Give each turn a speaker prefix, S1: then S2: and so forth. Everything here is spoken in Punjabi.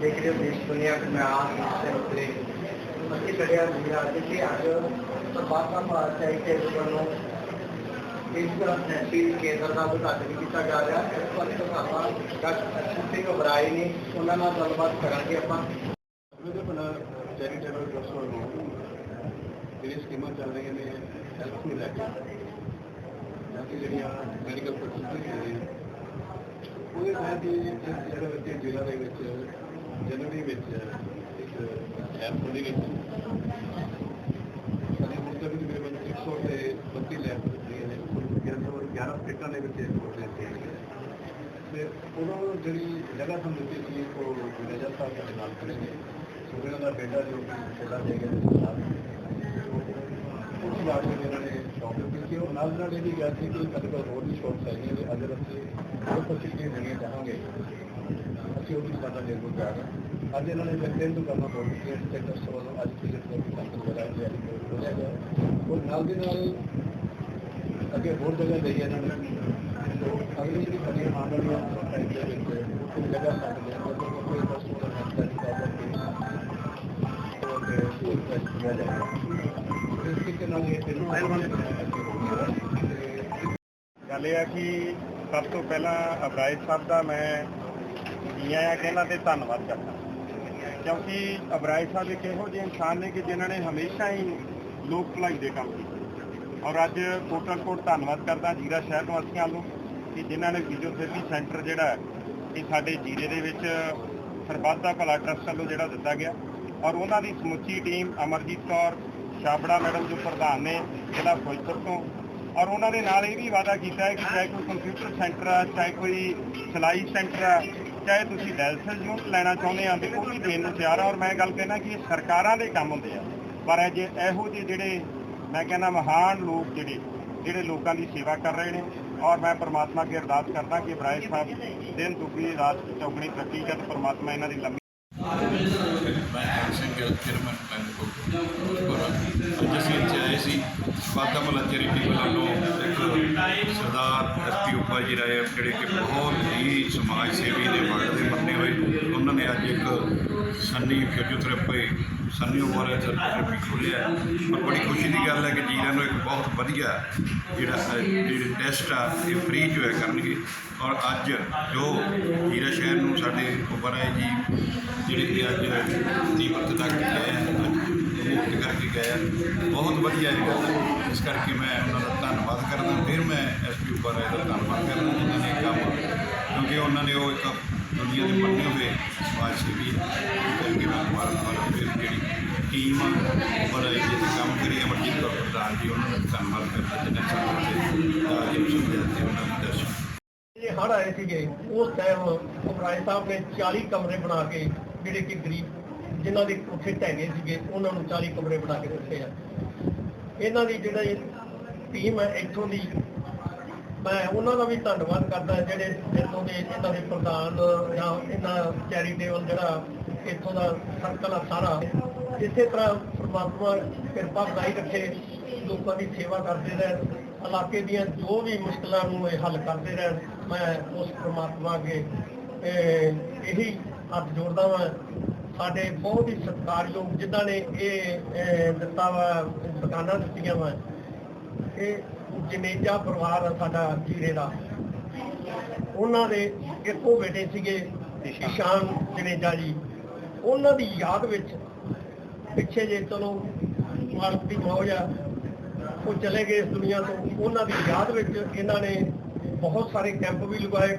S1: देख रहे हो
S2: देश दुनिया में आज इससे उतरे अति बढ़िया गुजरात देखिए आज बाबा ਸਾਹਿਬ ਦੇ
S1: ਵੱਲੋਂ ਇਸ ਤਹਿਸੀਲ ਕੇਂਦਰ ਦਾ ਉਦਘਾਟਨ ਕੀਤਾ ਜਾ ਰਿਹਾ। ਹੈ ਇਸ ਵਾਰ ਆਪਾਂ ਡਾਕਟਰ ਸਿੰਘ ਘਬਰਾਏ ਨੇ ਉਹਨਾਂ ਨਾਲ ਗੱਲਬਾਤ ਕਰਾਂਗੇ ਆਪਾਂ।
S3: ਜਿਹੜੇ ਬਣਾ ਚੈਰੀਟੇਬਲ ਟਰਸਟ ਨੂੰ ਜਿਹੜੀ ਸਕੀਮਾਂ ਚੱਲ ਰਹੀਆਂ ਨੇ ਹੈਲਥ ਨੂੰ ਲੈ ਕੇ। ਕਿ ਜਿਹੜੀਆਂ ਮੈਡੀਕਲ ਪ੍ਰੋਸੀਜਰ ਨੇ। ਉਹਦੇ ਨਾਲ ਹੀ ਜਿਹੜਾ ਬੱਚੇ ਜ਼ਿਲ੍ਹਾ ਦੇ ਵਿੱਚ ਜਨਵਰੀ ਵਿੱਚ ਇੱਕ ਐਪ ਖੋਲੀ ਗਈ ਸਾਡੇ ਹੁਣ ਤੱਕ ਤਕਰੀਬਨ 100 ਤੇ 32 ਲੈਬ ਜਿਹੜੀਆਂ ਨੇ। ਕੁੱਲ 11 11 ਸਟੇਟਾਂ ਦੇ ਵਿੱਚ ਇਹ ਖੋਲੇ ਗਏ ਤੇ ਉਦੋਂ ਜਿਹੜੀ ਜਗ੍ਹਾ ਸਾਨੂੰ ਦਿੱਤੀ ਸੀ ਉਹ ਮੈਨੇਜਰ ਸਾਹਿਬ ਸਾਡੇ ਨਾਲ ਖੜੇ ਨੇ। ਸੋ ਇਹਨਾਂ ਦਾ ਬੇਟਾ ਜੋ ਕਿ ਛੋਟਾ ਦੇ ਗਿਆ ਉਸ ਬਾਅਦ ਵਿੱਚ ਇਹਨਾਂ ਨੇ ਸ਼ੌਪ ਸੀ ਉਹ ਨਾਲ ਨਾਲ ਇਹ ਵੀ ਗਿਆ ਸੀ ਕਿ ਸਾਡੇ ਕੋਲ ਹੋਰ ਵੀ ਸ਼ੌਪ ਹੈਗੀਆਂ ਅਗਰ ਅਸੀਂ ਉਹ ਫੈਸਿਲਿਟੀ ਦੇਣੀਆਂ ਚਾਹਾਂਗੇ ਅਸੀਂ ਸਾਡਾ ਦੇ ਦੋ ਪਿਆਰ ਅੱਜ ਇਹਨਾਂ ਨੇ ਫਿਰ ਤੋਂ ਕਰਨਾ ਬਹੁਤ ਕਿ ਸਟੇਟਸ ਵੱਲੋਂ ਅੱਜ ਫਿਜ਼ਿਟ ਦੇ ਸੈਂਟਰ ਵਗੈਰਾ ਜਿਹੜੇ ਖੋਲਿਆ ਗਿਆ ਉਹ ਨਾਲ ਦੀ ਨਾਲ ਅੱਗੇ ਹੋਰ ਜਗ੍ਹਾ ਦੇਈ ਇਹਨਾਂ ਨੇ। ਅਗਲੀ ਜਿਹੜੀ ਸਾਡੀ ਆਉਣ ਵਾਲੀਆਂ ਟਾਈਮ ਦੇ ਵਿੱਚ ਕੋਈ ਜਗ੍ਹਾ ਸਾਡੇ ਦੇ ਅੰਦਰ ਕੋਈ ਕਸਟਮਰ ਦਾ ਨੈਸੈਸਿਟੀ ਦਾ ਤੇ ਕੋਈ ਟੈਸਟ ਕੀਤਾ ਜਾਏਗਾ ਇਸ ਤਰੀਕੇ ਨਾਲ ਇਹ ਤਿੰਨ
S4: ਗੱਲ ਇਹ ਆ ਕਿ ਸਭ ਤੋਂ ਪਹਿਲਾਂ ਅਬਰਾਏ ਸਾਹਿਬ ਦਾ ਮੈਂ ਜੀ ਆਇਆਂ ਕਹਿਣਾ ਤੇ ਧੰਨਵਾਦ ਕਰਦਾ। ਕਿਉਂਕਿ ਅਬਰਾਏ ਸਾਹਿਬ ਇੱਕ ਇਹੋ ਜਿਹੇ ਇਨਸਾਨ ਨੇ ਕਿ ਜਿਨ੍ਹਾਂ ਨੇ ਹਮੇਸ਼ਾ ਹੀ ਲੋਕ ਭਲਾਈ ਦੇ ਕੰਮ ਕੀਤੇ। ਔਰ ਅੱਜ ਕੋਟਲ ਕੋਟ ਧੰਨਵਾਦ ਕਰਦਾ ਜੀਰਾ ਸ਼ਹਿਰ ਵਾਸੀਆਂ ਵੱਲੋਂ ਕਿ ਜਿਨ੍ਹਾਂ ਨੇ ਫਿਜ਼ੀਓਥੈਰੇਪੀ ਸੈਂਟਰ ਜਿਹੜਾ ਹੈ, ਇਹ ਸਾਡੇ ਜੀਰੇ ਦੇ ਵਿੱਚ ਸਰਬੱਤ ਦਾ ਭਲਾ ਟਰਸਟ ਵੱਲੋਂ ਜਿਹੜਾ ਦਿੱਤਾ ਗਿਆ। ਔਰ ਉਹਨਾਂ ਦੀ ਸਮੁੱਚੀ ਟੀਮ ਅਮਰਜੀਤ ਕੌਰ ਛਾਬੜਾ ਮੈਡਮ ਜੋ ਪ੍ਰਧਾਨ ਨੇ ਜ਼ਿਲ੍ਹਾ ਫਿਰੋਜ਼ਪੁਰ ਤੋਂ ਔਰ ਉਹਨਾਂ ਦੇ ਨਾਲ ਇਹ ਵੀ ਵਾਅਦਾ ਕੀਤਾ ਹੈ ਕਿ ਚਾਹੇ ਕੋਈ ਕੰਪਿਊਟਰ ਸੈਂਟਰ ਆ ਚਾਹੇ ਕੋਈ ਸਿਲਾਈ ਸੈਂਟਰ ਆ ਚਾਹੇ ਤੁਸੀਂ ਡਾਇਲਸਿਸ ਯੂਨਿਟ ਲੈਣਾ ਚਾਹੁੰਦੇ ਆ ਤੇ ਉਹ ਵੀ ਦੇਣ ਨੂੰ ਤਿਆਰ ਆ ਔਰ ਮੈਂ ਗੱਲ ਕਹਿਣਾ ਕਿ ਸਰਕਾਰਾਂ ਦੇ ਕੰਮ ਹੁੰਦੇ ਆ। ਪਰ ਅਜੇ ਇਹੋ ਜਿਹੇ ਜਿਹੜੇ ਮੈਂ ਕਹਿੰਦਾ ਮਹਾਨ ਲੋਕ ਜਿਹੜੇ ਜਿਹੜੇ ਲੋਕਾਂ ਦੀ ਸੇਵਾ ਕਰ ਰਹੇ ਨੇ ਔਰ ਮੈਂ ਪਰਮਾਤਮਾ ਅੱਗੇ ਅਰਦਾਸ ਕਰਦਾ ਕਿ ਬਰਾਏ ਸਾਹਿਬ ਦਿਨ ਦੁਗਣੀ, ਰਾਤ ਚੌਗਣੀ ਤਰੱਕੀ ਕਰਨ, ਪਰਮਾਤਮਾ ਇਹਨਾਂ ਦੀ ਲੰਮੀ
S5: ਮੈਂ ਸਿੰਘ, ਚੇਅਰਮੈਨ ਬੈਂਕ ਸੀ ਵਾਦਾ ਮਲਾ ਵੱਲੋਂ ਇੱਕ ਸਰਦਾਰ ਐਸਪੀ ਉੱਪਰ ਜੀ ਰਾਏ ਜਿਹੜੇ ਕਿ ਬਹੁਤ ਹੀ ਸਮਾਜ ਸੇਵੀ ਦੇ ਵਰਡ ਦੇ ਮੰਨੇ ਹੋਏ। ਉਹਨਾਂ ਨੇ ਅੱਜ ਇੱਕ ਸੰਨੀ ਫਿਜ਼ੀਓਥੈਰੇਪੀ ਸੰਨੀ ਉਮਰ ਥੈਰੇਪੀ ਖੋਲ੍ਹਿਆ ਹੈ। ਪਰ ਬੜੀ ਖੁਸ਼ੀ ਦੀ ਗੱਲ ਹੈ ਕਿ ਜੀਰਾ ਨੂੰ ਇੱਕ ਬਹੁਤ ਵਧੀਆ ਜਿਹੜਾ ਜਿਹੜੇ ਟੈਸਟ ਆ ਇਹ ਫ੍ਰੀ ਚ ਹੋਇਆ ਕਰਨਗੇ। ਔਰ ਅੱਜ ਜੋ ਜੀਰਾ ਸ਼ਹਿਰ ਨੂੰ ਸਾਡੇ ਉੱਪਰ ਆਏ ਜੀ ਜਿਹੜੇ ਕਿ ਅੱਜ ਨੀਮਤ ਤੱਕ ਗਏ ਆ, ਅੱਜ ਕਰਕੇ ਗਏ ਆ। ਬਹੁਤ ਵਧੀਆ ਇਹ ਗੱਲ ਇਸ ਕਰਕੇ ਮੈਂ ਉਹਨਾਂ ਦਾ ਧੰਨਵਾਦ ਕਰਦਾ। ਫਿਰ ਮੈਂ ਐਸਪੀ ਉੱਪਰ ਆਏ ਦਾ ਧੰਨਵਾਦ ਕਰਦਾ, ਜਿਨ੍ਹਾਂ ਨੇ ਕੰਮ ਕਿਉਂਕਿ ਉਹਨਾਂ ਨੇ ਉਹ ਇੱਕ ਦੁਨੀਆ ਦੇ ਮੰਨੇ ਹੋਏ ਸਮਾਜ ਸੇਵੀ ਕਰਕੇ ਮੈਂ ਦੁਬਾਰਾ ਦੁਬਾਰਾ ਫਿਰ ਜਿਹੜੀ ਟੀਮ ਉੱਪਰ ਆਈ ਜਿਹਦੇ ਕੰਮ ਕਰੀ ਅਮਰਜੀਤ ਕੌਰ ਪ੍ਰਧਾਨ ਜੀ, ਉਹਨਾਂ ਦਾ ਧੰਨਵਾਦ ਕਰਦਾ। ਜਿਨ੍ਹਾਂ ਨੇ ਸਾਨੂੰ ਇੱਥੇ ਰਾਜ ਸੁਵਿਧਾ ਉਹਨਾਂ ਨੂੰ ਦਰਸ਼ਨ
S1: ਇਹ ਹੜ੍ਹ ਆਏ ਸੀਗੇ। ਉਸ ਟਾਈਮ ਉਪਰਾਏ ਸਾਹਿਬ ਨੇ 40 ਕਮਰੇ ਬਣਾ ਕੇ ਜਿਹੜੇ ਕਿ ਗਰੀਬ ਜਿਨ੍ਹਾਂ ਦੇ ਕੋਠੇ ਢਹਿ ਸੀਗੇ, ਉਹਨਾਂ ਨੂੰ 40 ਕਮਰੇ ਬਣਾ ਕੇ ਦਿੱਤੇ ਆ। ਇਹਨਾਂ ਦੀ ਜਿਹੜਾ ਟੀਮ ਹੈ, ਇੱਥੋਂ ਦੀ ਮੈਂ ਉਹਨਾਂ ਦਾ ਵੀ ਧੰਨਵਾਦ ਕਰਦਾ, ਜਿਹੜੇ ਇੱਥੋਂ ਦੇ ਇਹਨਾਂ ਦੇ ਪ੍ਰਧਾਨ ਜਾਂ ਇਹਨਾਂ ਚੈਰੀਟੇਬਲ ਜਿਹੜਾ ਇੱਥੋਂ ਦਾ ਸਰਕਲ ਆ ਸਾਰਾ, ਇਸੇ ਤਰ੍ਹਾਂ ਪ੍ਰਮਾਤਮਾ ਕਿਰਪਾ ਬਣਾਈ ਰੱਖੇ, ਲੋਕਾਂ ਦੀ ਸੇਵਾ ਕਰਦੇ ਰਹਿਣ, ਇਲਾਕੇ ਦੀਆਂ ਜੋ ਵੀ ਮੁਸ਼ਕਲਾਂ ਨੂੰ ਇਹ ਹੱਲ ਕਰਦੇ ਰਹਿਣ, ਮੈਂ ਉਸ ਪ੍ਰਮਾਤਮਾ ਅੱਗੇ ਇਹੀ ਹੱਥ ਜੋੜਦਾ ਵਾਂ। ਸਾਡੇ ਬਹੁਤ ਹੀ ਸਤਿਕਾਰਯੋਗ ਜਿਨ੍ਹਾਂ ਨੇ ਇਹ ਦਿੱਤਾ ਵਾ ਦੁਕਾਨਾਂ ਦਿੱਤੀਆਂ ਵਾ। ਇਹ ਜਨੇਜਾ ਪਰਿਵਾਰ ਆ ਸਾਡਾ ਜੀਰੇ ਦਾ। ਉਹਨਾਂ ਦੇ ਇੱਕੋ ਬੇਟੇ ਸੀਗੇ ਇਸ਼ਾਨ ਜਨੇਜਾ ਜੀ। ਉਹਨਾਂ ਦੀ ਯਾਦ ਵਿੱਚ ਪਿੱਛੇ ਜੇ ਚਲੋ, ਮਾਲਕ ਦੀ ਮੌਜ ਆ, ਉਹ ਚਲੇ ਗਏ ਇਸ ਦੁਨੀਆ ਤੋਂ। ਉਹਨਾਂ ਦੀ ਯਾਦ ਵਿੱਚ ਇਹਨਾਂ ਨੇ ਬਹੁਤ ਸਾਰੇ ਕੈਂਪ ਵੀ ਲਗਾਏ